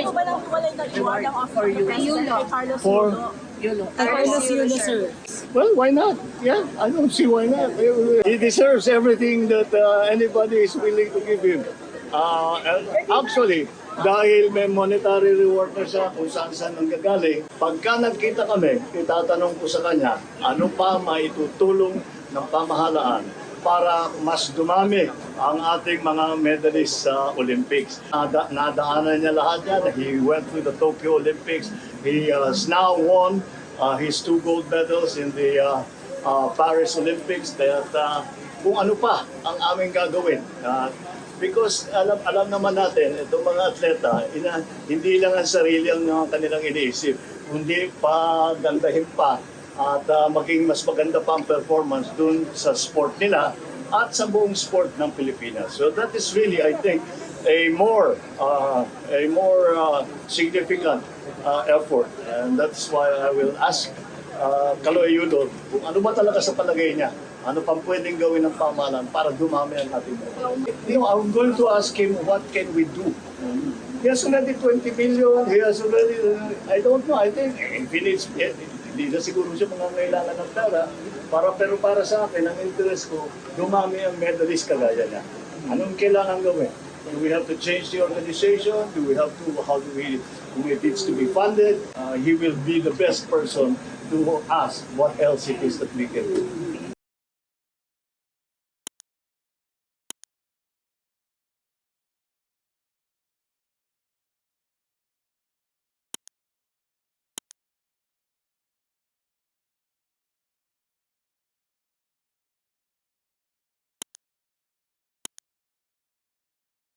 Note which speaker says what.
Speaker 1: Pwede po ba nang hiwalay na reward ang office of the President kay Carlos
Speaker 2: For-
Speaker 1: Yulo?
Speaker 3: Yulo.
Speaker 1: Carlos Yulo, sir.
Speaker 2: Well, why not? Yeah, I don't see why not. He deserves everything that uh, anybody is willing to give him. Uh, actually, dahil may monetary reward na siya kung saan saan ang gagaling, pagka nagkita kami, itatanong ko sa kanya, ano pa maitutulong ng pamahalaan para mas dumami ang ating mga medalists sa Olympics. Nada, nadaanan niya lahat yan. He went through the Tokyo Olympics. He has now won uh, his two gold medals in the uh, uh, Paris Olympics. That uh, kung ano pa ang aming gagawin. Uh, because alam alam naman natin, itong mga atleta, ina, hindi lang ang sarili ang uh, kanilang iniisip, kundi pa gandahin pa at uh, maging mas maganda pa ang performance dun sa sport nila at sa buong sport ng Pilipinas. So that is really, I think, a more uh, a more uh, significant uh, effort. And that's why I will ask uh, Kaloy Yudo kung ano ba talaga sa palagay niya. Ano pang pwedeng gawin ng pamahalaan para dumami ang ating You know, I'm going to ask him what can we do. He has already 20 million. He has already, uh, I don't know, I think if he needs, eh, hindi na siguro siya mangangailangan ng pera. Para, pero para sa akin, ang interest ko, dumami ang medalist kagaya niya. Anong kailangan gawin? Do we have to change the organization? Do we have to, how do we, it needs to be funded? Uh, he will be the best person to ask what else it is that we can do.